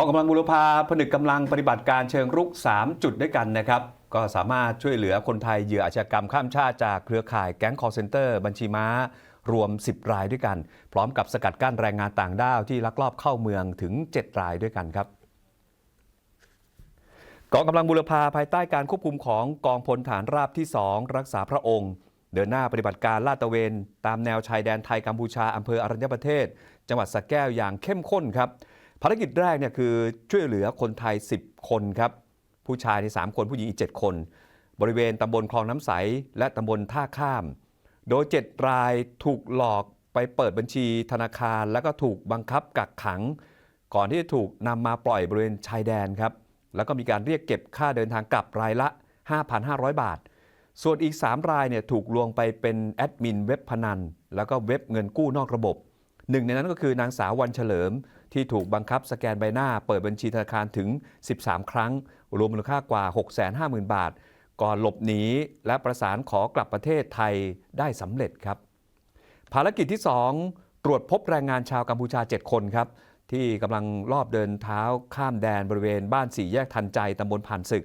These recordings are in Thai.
กองกำลังบุรพาผนึกกำลังปฏิบัติการเชิงรุก 3 จุดด้วยกันนะครับ ก็สามารถช่วยเหลือคนไทยเหยื่ออาชญากรรมข้ามชาติจากเครือข่ายแก๊งคอร์เซนเตอร์ บัญชีม้ารวม 10 รายด้วยกัน พร้อมกับสกัดกั้นแรงงานต่างด้าวที่ลักลอบเข้าเมืองถึง 7 รายด้วยกันครับกองกำลังบุรพาภายใต้การควบคุมของกองพลฐานราบที่ 2 รักษาพระองค์ เดินหน้าปฏิบัติการลาดตระเวน ตามแนวชายแดนไทยกัมพูชาอำเภออรัญญประเทศ จังหวัดสระแก้วอย่างเข้มข้นครับ ภารกิจแรกเนี่ยคือช่วยเหลือคนไทย 10 คนครับ ผู้ชายใน3คนผู้หญิงอีก 7 คน บริเวณตำบลคลองน้ำใส และตำบลท่าข้าม โดย 7 รายถูกหลอกไปเปิดบัญชีธนาคาร แล้วก็ถูกบังคับกักขัง ก่อนที่จะถูกนำมาปล่อยบริเวณชายแดนครับ แล้วก็มีการเรียกเก็บค่าเดินทางกลับรายละ 5,500 บาท ส่วนอีก 3 รายเนี่ยถูกลวงไปเป็นแอดมินเว็บพนัน แล้วก็เว็บเงินกู้นอกระบบหนึ่งในนั้นก็คือนางสาววันเฉลิม ที่ถูกบังคับสแกนใบหน้าเปิดบัญชีธนาคารถึง 13 ครั้ง รวมมูลค่ากว่า 650,000 บาท ก่อนหลบหนีและประสานขอกลับประเทศไทยได้สำเร็จครับ ภารกิจที่ 2 ตรวจพบแรงงานชาวกัมพูชา 7 คนครับ ที่กำลังรอบเดินเท้าข้ามแดนบริเวณบ้านสี่แยกทันใจตำบลผ่านศึก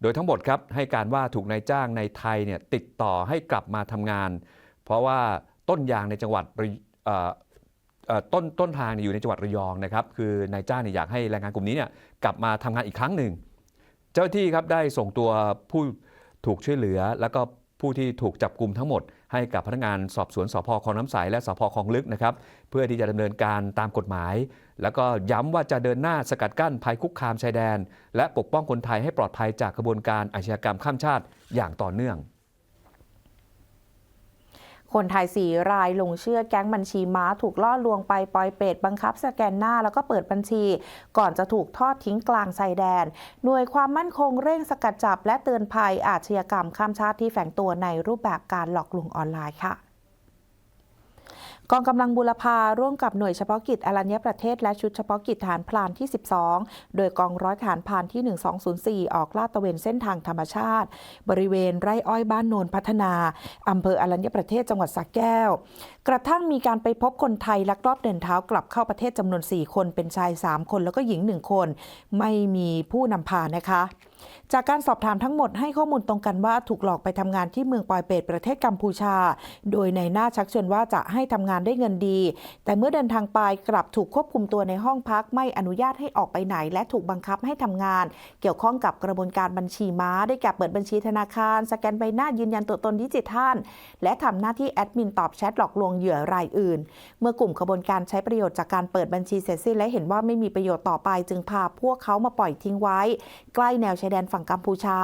โดยทั้งหมดครับให้การว่าถูกนายจ้างในไทยเนี่ยติดต่อให้กลับมาทำงาน เพราะว่าต้นยางในจังหวัดเต้นต้นทางอยู่ในจังหวัดระยองนะครับคือนายจ้างอยากให้แรงงานกลุ่มนี้เนี่ยกลับมาทำงานอีกครั้งหนึ่ง เจ้าหน้าที่ครับได้ส่งตัวผู้ถูกช่วยเหลือ แล้วก็ผู้ที่ถูกจับกลุ่มทั้งหมด ให้กับพนักงานสอบสวนสพคลองน้ำใสและสพคลองลึกนะครับเพื่อที่จะดำเนินการตามกฎหมาย แล้วก็ย้ำว่าจะเดินหน้าสกัดกั้นภัยคุกคามชายแดน และปกป้องคนไทยให้ปลอดภัยจากกระบวนการอาชญากรรมข้ามชาติอย่างต่อเนื่อง คนไทยสี่รายหลงเชื่อแก๊งบัญชีม้าถูกล่อลวงไปปลอยเป็ดบังคับสแกนหน้าแล้วก็เปิดบัญชี ก่อนจะถูกทอดทิ้งกลางชายแดน หน่วยความมั่นคงเร่งสกัดจับและเตือนภัยอาชญากรรมข้ามชาติที่แฝงตัวในรูปแบบการหลอกลวงออนไลน์ค่ะ กองกำลังบุรพาร่วมกับหน่วยเฉพาะกิจอรัญญประเทศและชุดเฉพาะกิจฐานพลานที่ 12 โดยกองร้อยฐานพลานที่ 1204 ออกลาดตระเวนเส้นทางธรรมชาติ บริเวณไร่อ้อยบ้านโนนพัฒนาอำเภออรัญญประเทศจังหวัดสระแก้ว กระทั่งมีการไปพบคนไทยลักลอบเดินเท้ากลับเข้าประเทศจำนวน 4 คนเป็นชาย 3 คนแล้วก็หญิง 1 คน ไม่มีผู้นำพานะคะจากการสอบถามทั้งหมดให้ข้อมูลตรงกันว่าถูกหลอกไปทำงานที่เมืองปอยเปตประเทศกัมพูชา โดยในหน้าชักชวนว่าจะให้ทำงานได้เงินดี แต่เมื่อเดินทางไปกลับถูกควบคุมตัวในห้องพักไม่อนุญาตให้ออกไปไหน และถูกบังคับให้ทำงาน เกี่ยวข้องกับกระบวนการบัญชีม้า ได้แก่เปิดบัญชีธนาคาร สแกนใบหน้ายืนยันตัวตนดิจิทัลและทำหน้าที่แอดมินตอบแชทหลอกลวงเหยื่อรายอื่น เมื่อกลุ่มขบวนการใช้ประโยชน์จากการเปิดบัญชีเสร็จสิ้นและเห็นว่าไม่มีประโยชน์ต่อไป จึงพาพวกเขามาปล่อยทิ้งไว้ ใกล้แนวชายแดนฝั่งกัมพูชา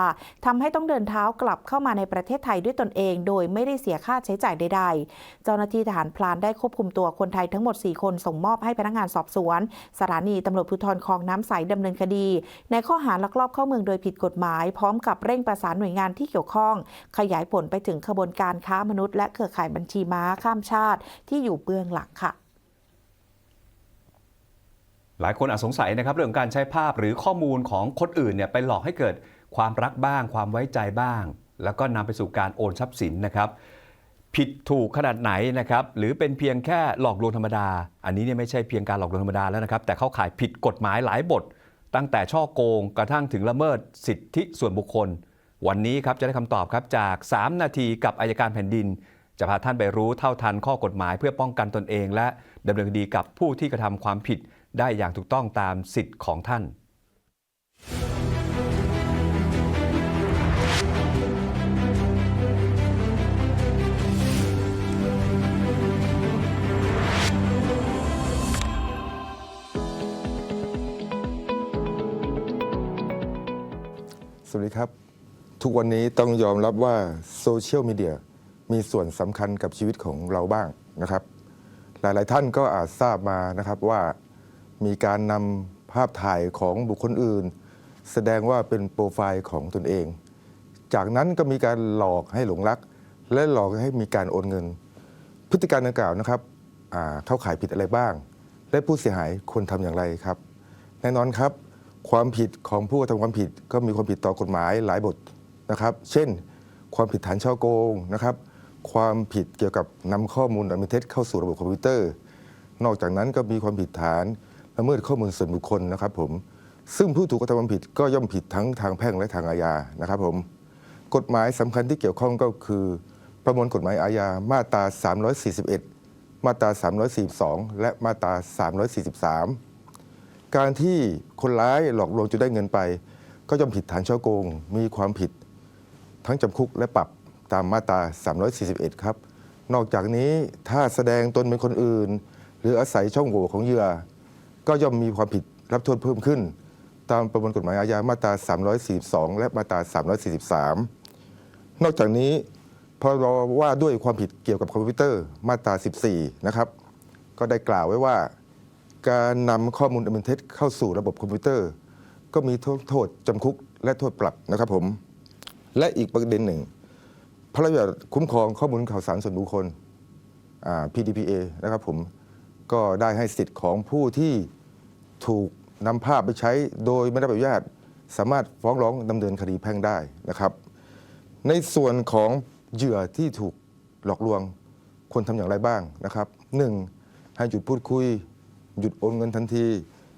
ทำให้ต้องเดินเท้ากลับเข้ามาในประเทศไทยด้วยตนเอง โดยไม่ได้เสียค่าใช้จ่ายใดๆ เจ้าหน้าที่ทหารพลานได้ควบคุมตัวคนไทยทั้งหมด 4 คนส่งมอบให้พนักงานสอบสวน สถานีตำรวจภูธรคลองน้ำใสดำเนินคดี ในข้อหาลักลอบเข้าเมืองโดยผิดกฎหมาย พร้อมกับเร่งประสานหน่วยงานที่เกี่ยวข้อง ขยายผลไปถึงขบวนการค้ามนุษย์และเครือข่ายบัญชีม้าข้ามชาติที่อยู่เบื้องหลังค่ะ หลายคนอาจสงสัยนะครับเรื่องการใช้ภาพหรือข้อมูลของคนอื่นเนี่ยไปหลอกให้เกิดความรักบ้าง ความไว้ใจบ้าง แล้วก็นำไปสู่การโอนทรัพย์สินนะครับ ผิดถูกขนาดไหนนะครับ หรือเป็นเพียงแค่หลอกลวงธรรมดา อันนี้เนี่ยไม่ใช่เพียงการหลอกลวงธรรมดาแล้วนะครับ แต่เข้าข่ายผิดกฎหมายหลายบท ตั้งแต่ช่อโกงกระทั่งถึงละเมิดสิทธิส่วนบุคคล วันนี้ครับจะได้คำตอบครับจาก 3 นาทีกับอายการแผ่นดินจะพาท่านไปรู้เท่าทันข้อกฎหมายเพื่อป้องกันตนเอง และดำเนินคดีกับผู้ที่กระทำความผิด ได้อย่างถูกต้องตามสิทธิ์ของท่านสวัสดีครับ ทุกวันนี้ต้องยอมรับว่าโซเชียลมีเดียมีส่วนสำคัญกับชีวิตของเราบ้างนะครับ หลายๆท่านก็อาจทราบมานะครับว่า มีการนำภาพถ่ายของบุคคลอื่น แสดงว่าเป็นโปรไฟล์ของตนเอง จากนั้นก็มีการหลอกให้หลงรัก และหลอกให้มีการโอนเงิน พฤติการดังกล่าวนะครับเข้าข่ายผิดอะไรบ้าง และผู้เสียหายควรทำอย่างไรครับ แน่นอนครับ ความผิดของผู้กระทำความผิด ก็มีความผิดต่อกฎหมายหลายบทนะครับ เช่น ความผิดฐานช่อโกงนะครับ ความผิดเกี่ยวกับนำข้อมูลอันเป็นเท็จเข้าสู่ระบบคอมพิวเตอร์ นอกจากนั้นก็มีความผิดฐาน ละเมิดข้อมูลส่วนบุคคลนะครับผมซึ่งผู้ถูกกระทำความผิดก็ย่อมผิดทั้งทางแพ่งและทางอาญานะครับผมกฎหมายสำคัญที่เกี่ยวข้องก็คือ ประมวลกฎหมายอาญามาตรา 341 มาตรา 342 และมาตรา 343 การที่คนร้ายหลอกลวงจะได้เงินไป ก็ย่อมผิดฐานช่อโกง มีความผิด ทั้งจำคุกและปรับตามมาตรา 341 ครับ นอกจากนี้ถ้าแสดงตนเป็นคนอื่น หรืออาศัยช่องโหว่ของเหยื่อ ก็ย่อมมีความผิดรับโทษเพิ่มขึ้น ตามประมวลกฎหมายอาญามาตรา 342 และมาตรา 343 นอกจากนี้พรบว่าด้วยความผิดเกี่ยวกับคอมพิวเตอร์มาตรา 14 นะครับ ก็ได้กล่าวไว้ว่า การนำข้อมูลอันเป็นเท็จเข้าสู่ระบบคอมพิวเตอร์ ก็มีโทษจำคุกและโทษปรับนะครับผม และอีกประเด็นหนึ่ง พระราชบัญญัติคุ้มครองข้อมูลข่าวสารส่วนบุคคลอ่า PDPA นะครับผม ก็ได้ให้สิทธิ์ของผู้ที่ถูกนำภาพไปใช้โดยไม่ได้รับอนุญาต สามารถฟ้องร้องดำเนินคดีแพ่งได้นะครับ ในส่วนของเหยื่อที่ถูกหลอกลวงควรทำอย่างไรบ้างนะครับ 1. ให้หยุดพูดคุย หยุดโอนเงินทันที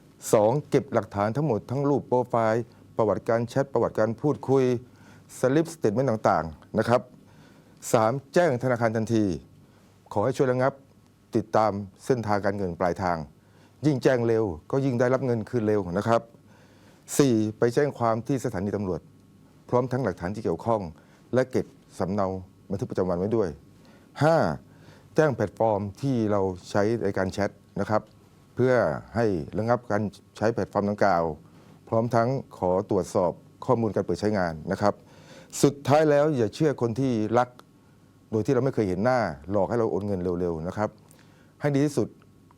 2. เก็บหลักฐานทั้งหมดทั้งรูปโปรไฟล์ ประวัติการแชทประวัติการพูดคุยสลิปสเตทเมนต์ต่างๆนะครับ 3. แจ้งธนาคารทันที ขอให้ช่วยระงับ ติดตามเส้นทางการเงินปลายทาง ยิ่งแจ้งเร็วก็ยิ่งได้รับเงินคืนเร็วนะครับ 4. ไปแจ้งความที่สถานีตำรวจ พร้อมทั้งหลักฐานที่เกี่ยวข้อง และเก็บสำเนาบันทึกประจำวันไว้ด้วย 5. แจ้งแพลตฟอร์มที่เราใช้ในการแชทนะครับ เพื่อให้ระงับการใช้แพลตฟอร์มดังกล่าว พร้อมทั้งขอตรวจสอบข้อมูลการเปิดใช้งานนะครับ สุดท้ายแล้วอย่าเชื่อคนที่รัก โดยที่เราไม่เคยเห็นหน้าหลอกให้เราโอนเงินเร็วๆนะครับ ให้ดีที่สุด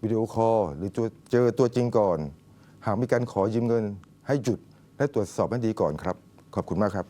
วิดีโอคอลหรือเจอเจอตัวจริงก่อน หากมีการขอยืมเงิน ให้หยุดและตรวจสอบให้ดีก่อนครับ ขอบคุณมากครับ